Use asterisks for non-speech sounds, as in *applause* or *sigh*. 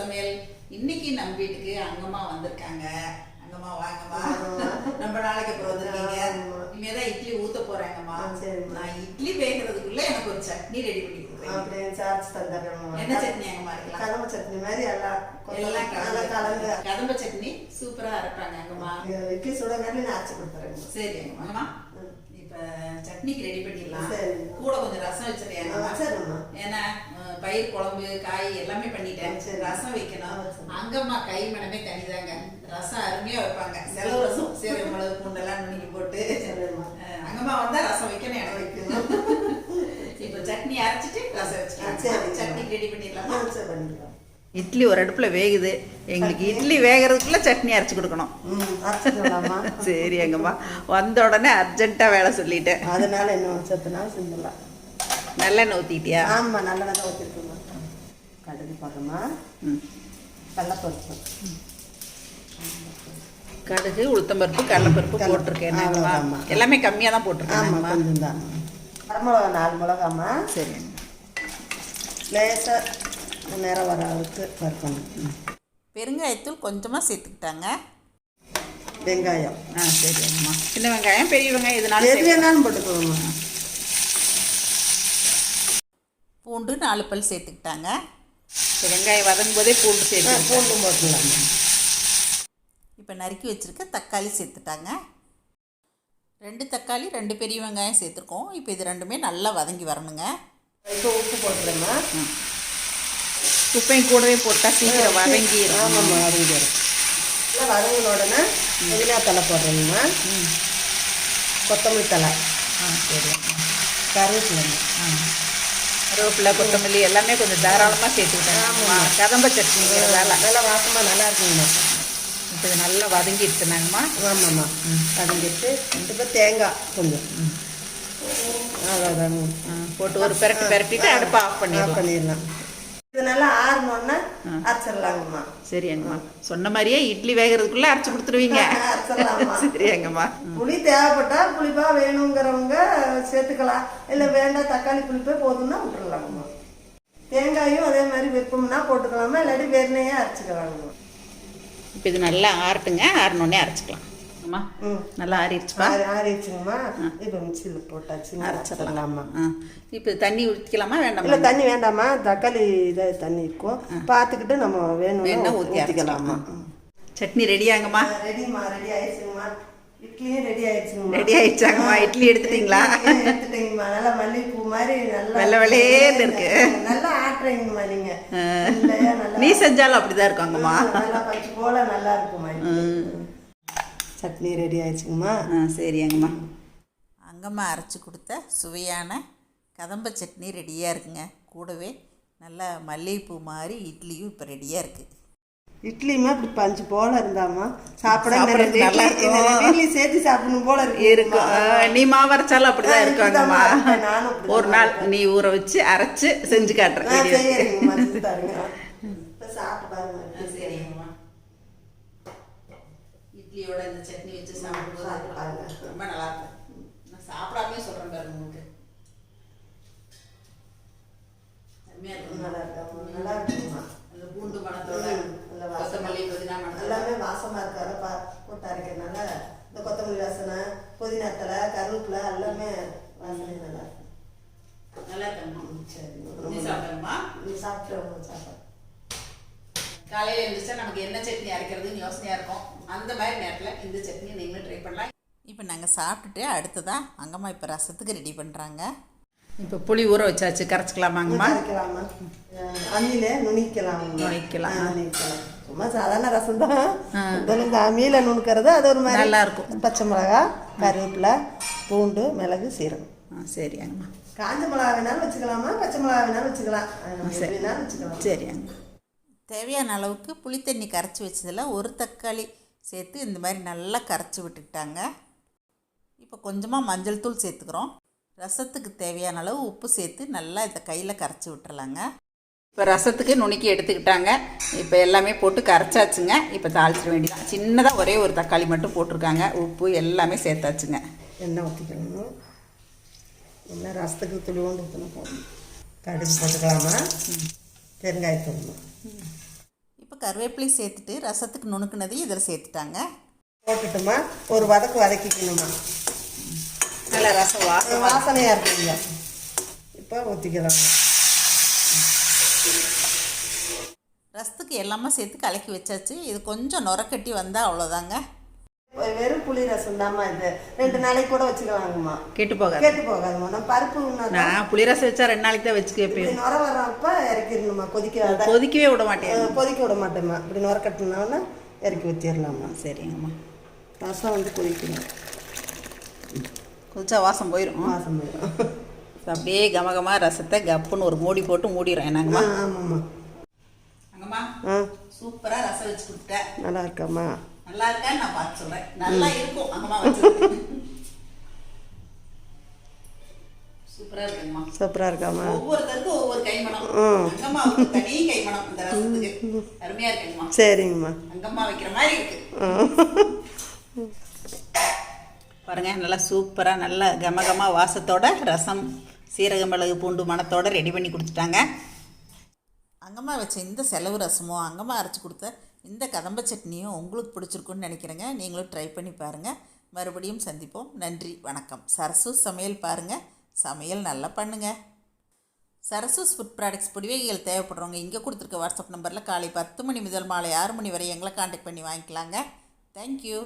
சமையல். இன்னைக்கு நம்ம வீட்டுக்கு அங்கம்மா வந்திருக்காங்க. அங்கம்மா வாங்கம்மா. ரொம்ப நாளைக்கு அப்புறம் வந்திருக்கீங்க. இனிமேதான் இட்லி ஊத்த போறாங்கம்மா. நான் இட்லி வேகிறதுக்குள்ள எனக்கு ஒரு சட்னி ரெடி பண்ணி அப்படியே? சார்ஜ் தந்துடுறோம் என்ன சட்னி அங்கம்மா இருக்கலாம்? கலவை சட்னி மாதிரி எல்லாம் எல்லாம் கலந்து கதம்ப சட்னி சூப்பரா அரைப்பாங்க அங்கம்மா. இட்லி சுடங்காட்டி நான் அரைச்சி கொடுத்துறேன் சரி அங்கம்மா. இப்ப சட்னிக்கு ரெடி பண்ணிடலாம். கூட கொஞ்சம் ரசம் வச்சிருக்கேன். ஏன்னா பயிர் குழம்பு காய் எல்லாமே பண்ணிட்டேன். ரசம் வைக்கணும். அங்கம்மா கை மனமே தனிதாங்க. ரசம் அருமையா வைப்பாங்க. செலவு ரசம். சீரக மிளகு பூண்டெல்லாம் நுணுக்கி போட்டு. அங்கம்மா வந்தா ரசம் வைக்கணும் எனக்கு. வைக்கணும். இப்ப சட்னி அரைச்சிட்டு ரசம் வச்சுக்கலாம். சட்னிக்கு ரெடி பண்ணிடலாமா? சரி பண்ணிக்கலாம். இட்லி ஒரு அடுப்புல வேகுது. எங்களுக்கு இட்லி வேகிறதுக்குள்ள சட்னி அரைச்சு கொடுக்கணும். சரி எங்கம்மா. வந்த உடனே அர்ஜென்ட்டா வேலை சொல்லிட்டேன். அதனால என்ன சத்துனாலும் செஞ்சிடலாம் நல்லெண்ணெய் ஊத்திட்டியா? ஆமாம் நல்லதாக தான் ஊற்றிருக்கோம்மா கடுகு பார்க்கமா ம். கடலப்பருப்பு. கடுகு உளுத்தம்பருப்பு கடலைப்பருப்பு கடலை- போட்டிருக்கேன்? எல்லாமே கம்மியாக தான் போட்டிருக்கேன் ஆமாம்? கொஞ்சம் தான் வரமிளகா நாலு மிளகாம்மா. சரி லேசாக நிறம் வர அளவுக்கு வறுக்கணும். பெருங்காயத்தூள் கொஞ்சமாக சேர்த்துக்கிட்டாங்க. வெங்காயம். ஆ சரி அம்மா. சின்ன வெங்காயம் பெரிய வெங்காயம் இதனால எது வேணாலும் போட்டுக்கோங்கம்மா பூண்டு நாலு பல் சேர்த்துக்கிட்டாங்க. சரி, வெங்காயம் வதங்கும் போதே பூண்டு சேர்த்து பூண்டும் போட்டுக்கலாமா இப்போ நறுக்கி வச்சுருக்க தக்காளி சேர்த்துட்டாங்க. ரெண்டு தக்காளி ரெண்டு பெரிய வெங்காயம் சேர்த்துருக்கோம். இப்போ இது ரெண்டுமே நல்லா வதங்கி வரணுங்க. இப்போ உப்பு போட்டுறேம்மா உப்பையும் கூடவே போட்டால் சீக்கிரம் வதங்கி ஆமாம்மா வதங்கி வரும் நல்லா வதங்கின உடனே புதினா தலை போடுறேங்கம்மா கொத்தமல்லி தலை ஆ சரி. கருவேப்பிலைங்க ஆ. கருவேப்பிலை கொத்தமல்லி எல்லாமே கொஞ்சம் தாராளமாக சேர்த்துக்கிட்டேன் ஆமாம் கதம்ப சட்னிங்கிறதால நல்லா வாசமாக நல்லா இருக்குங்கம்மா இப்போ இது நல்லா வதங்கிடுச்சு நாங்கம்மா ஆமாம்மா வதங்கிட்டு இப்போ தேங்காய் கொஞ்சம். அவ்வளோதாங்க போட்டு ஒரு பெரட்டு பெரட்டிட்டு அடுப்பை ஆஃப் ஆஃப் பண்ணிடுவோம் பண்ணிடலாம். இது நல்லா ஆறணுன்னா அரைச்சிடலாங்கம்மா. சரி சொன்ன மாதிரியே இட்லி வேகிறதுக்குள்ள அரைச்சு கொடுத்துருவீங்க. *laughs* சரி எங்கம்மா புளி தேவைப்பட்டா புளிப்பா வேணுங்கிறவங்க சேர்த்துக்கலாம். இல்லை வேண்டாம் தக்காளி புளிப்பே போதும்னா விட்டுறலாங்கம்மா. தேங்காயும் அதே மாதிரி விருப்பம்னா போட்டுக்கலாமா? இல்லாட்டி வெறுனையே அரைச்சிக்கலாங்கம்மா. இப்போ இது நல்லா ஆறட்டுங்க. ஆறினோடனே அரைச்சிக்கலாம். அம்மா ம். நல்லா ஆறிடுச்சுப்பா? ஆறி ஆறிடுச்சுங்கம்மா. இப்போ மிக்சியில் போட்டாச்சுங்க அரைச்சிடலாமா. ஆ. இப்போ தண்ணி ஊற்றிக்கலாமா இல்லை வேண்டாமா தண்ணி வேண்டாமா? தக்காளி இதை தண்ணி இருக்கும். பார்த்துக்கிட்டு நம்ம வேணும்னா வேணும்னா ஊற்றி ஊற்றிக்கலாமா சட்னி ரெடியாங்கம்மா ரெடிம்மா ரெடி ஆயிடுச்சுங்கம்மா. இட்லியும் ரெடி ஆயிடுச்சுங்கம்மா. ரெடி ஆயிடுச்சாங்கம்மா? இட்லி எடுத்துட்டீங்களா? எடுத்துட்டீங்கம்மா. நல்லா மல்லிகைப்பூ மாதிரி நல்லா வெள்ளை வெள்ளேன்னு இருக்கு. நல்லா ஆட்டுறீங்கம்மா நீங்க. நீ செஞ்சாலும் அப்படிதான் இருக்குங்கம்மா நல்லா பச்சை போல நல்லா இருக்குமா சட்னி ரெடி ஆயிடுச்சுங்கம்மா. ஆ சரிங்கம்மா. அங்கம்மா அரைச்சி கொடுத்த சுவையான கதம்ப சட்னி ரெடியாக இருக்குங்க. கூடவே நல்ல மல்லிகைப்பூ மாதிரி இட்லியும் இப்போ ரெடியாக இருக்குது இட்லியுமே அப்படி பஞ்சு போல இருந்தாமா சாப்பிட ரெண்டு நல்லா இட்லி- சேர்த்து சாப்பிடணும் போல இருக்கு. இருக்கும். நீ மாவு அரைச்சாலும் அப்படிதான் இருக்குங்கம்மா ஒரு நாள் நீ ஊற வச்சு அரைச்சு செஞ்சு காட்டுறேன். சாப்பிட்டு பாருங்க. இட்லியோட இந்த சட்னி வச்சு சாப்பிடும்போது. ரொம்ப நல்லா இருக்கும். நான் சாப்பிடாமே சொல்றேன் பாருங்க உங்களுக்கு. அருமையா இருக்கும். நல்லா இருக்காம்மா, நல்லா இருக்குங்கம்மா. அந்த பூண்டு மணத்தோட. கொத்தமல்லி புதினா எல்லாமே வாசமா இருக்காரு பா போட்டு அரைக்கிறதுனால இந்த கொத்தமல்லி வாசனை புதினா தலை கருவேப்பிலை எல்லாமே வாசனை நல்லா இருக்கு. நல்லா இருக்கும்மா. சரி. நீ சாப்பிட்டம்மா நீ சாப்பிட்டு சாப்பிடு. காலையில எழுந்திரிச்சா நமக்கு என்ன சட்னி அரைக்கிறதுன்னு யோசனையா இருக்கும். அந்த மாதிரி நேரத்துல இந்த சட்னி நீங்களும் ட்ரை பண்ணலாம். இப்போ நாங்கள் சாப்பிட்டுட்டு அடுத்ததான் அங்கம்மா இப்போ ரசத்துக்கு ரெடி பண்ணுறாங்க இப்போ புளி ஊற வச்சாச்சு கரைச்சிக்கலாமாங்கம்மா? அரைக்கலாமா அம்மியில நுணிக்கலாம். நுணிக்கலாம். நுணிக்கலாம். சும்மா சாதாரண ரசம் தான் இந்த அம்மியில நுணுக்கிறது அது ஒரு மாதிரி நல்லா இருக்கும். பச்சை மிளகா கருவேப்பிலை பூண்டு மிளகு சீரகம். ஆ சரிங்கம்மா. காஞ்ச மிளகா வேணாலும் வச்சுக்கலாமா? பச்சை மிளகா வேணாலும் வச்சுக்கலாம். எப்படி வேணாலும் வச்சுக்கலாம். சரிங்க. தேவையான அளவுக்கு புளித்தண்ணி கரைச்சி வச்சதில் ஒரு தக்காளி சேர்த்து இந்த மாதிரி நல்லா கரைச்சி விட்டுக்கிட்டாங்க. இப்போ கொஞ்சமாக மஞ்சள் தூள் சேர்த்துக்கிறோம். ரசத்துக்கு தேவையான அளவு உப்பு சேர்த்து நல்லா இதை கையில் கரைச்சி விட்டுறலாங்க. இப்போ ரசத்துக்கு நுணுக்கி எடுத்துக்கிட்டாங்க. இப்போ எல்லாமே போட்டு கரைச்சாச்சுங்க. இப்போ தாளிச்சிட வேண்டியதான் சின்னதாக ஒரே ஒரு தக்காளி மட்டும் போட்டிருக்காங்க. உப்பு எல்லாமே சேர்த்தாச்சுங்க. எண்ணெய் ஊற்றிக்கணும். எண்ணெய் ரசத்துக்கு துளிவோண்டு ஊற்றணும். போடணும் கடுகு போட்டுக்கலாமா பெருங்காயத்தூள் கருவேப்பிலை சேர்த்துட்டு ரசத்துக்கு நுணுக்குனதையும் இதில் சேர்த்துட்டாங்க. போட்டுட்டுமா ஒரு வதக்கு வதக்கிக்கணுமா? நல்லா ரசம் வாசம் வாசனையாக இருக்குங்க. இப்போ ஊற்றிக்கலாம் ரசத்துக்கு எல்லாமே சேர்த்து கலக்கி வச்சாச்சு. இது கொஞ்சம் நுரக்கட்டி வந்தால் அவ்வளோதாங்க. வெறும் புளி ரசம் தாம்மா இது. ரெண்டு நாளைக்கு கூட வச்சுக்கலாங்கம்மா கெட்டு போகாது. கேட்டு போகாதும்மா. நம்ம பருப்பு நான் புளிரசம் வச்சா ரெண்டு நாளைக்கு தான் வச்சுக்க இப்படி நுர வர்றப்ப இறக்கிடணுமா கொதிக்க கொதிக்கவே விட மாட்டேன். கொதிக்க விட மாட்டேம்மா. இப்படி நுர கட்டினோன்னா இறக்கி வச்சிடலாம்மா சரிங்கம்மா. ரசம் வந்து கொதிக்கணும். கொதிச்சா வாசம் போயிடும் மாதம் போயிடும் அப்படியே கமகமா ரசத்தை கப்புன்னு ஒரு மூடி போட்டு மூடிடுறேன். என்னங்கம்மா? ஆமாம்மா. அங்கம்மா ஆ. சூப்பராக ரசம் வச்சு கொடுத்தேன் நல்லா இருக்காம்மா. நல்லா இருக்கான்னு நான் பார்த்து சொல்கிறேன் நல்லா இருக்கும் அங்கம்மா வச்சு சூப்பராக இருக்குங்கம்மா சூப்பராக இருக்காம்மா. ஒவ்வொருத்தருக்கும் ஒவ்வொரு கைமணம். ம். அங்கம்மாவுக்கு தனி கைமணம் இந்த ரசத்துக்கு. அருமையா இருக்குங்கம்மா. சரிங்கம்மா. அங்கம்மா வைக்கிற மாதிரி இருக்கு. பாருங்க நல்லா சூப்பரா நல்ல கமகமா வாசத்தோட ரசம் சீரக மிளகு பூண்டு மணத்தோட ரெடி பண்ணி கொடுத்துட்டாங்க. அங்கம்மா வச்ச இந்த செலவு ரசமும் அங்கம்மா அரைச்சி கொடுத்த இந்த கதம்ப சட்னியும் உங்களுக்கு பிடிச்சிருக்குன்னு நினைக்கிறேங்க. நீங்களும் ட்ரை பண்ணி பாருங்கள் மறுபடியும் சந்திப்போம். நன்றி வணக்கம். சரசு சமையல் பாருங்கள் சமையல் நல்லா பண்ணுங்கள் சரசூஸ் ஃபுட் ப்ராடக்ட்ஸ் புடிவகைகள் தேவைப்படுறவங்க இங்கே கொடுத்துருக்க வாட்ஸ்அப் நம்பரில் காலை பத்து மணி முதல் மாலை ஆறு மணி வரை எங்களை காண்டாக்ட் பண்ணி வாங்கிக்கலாங்க. தேங்க்யூ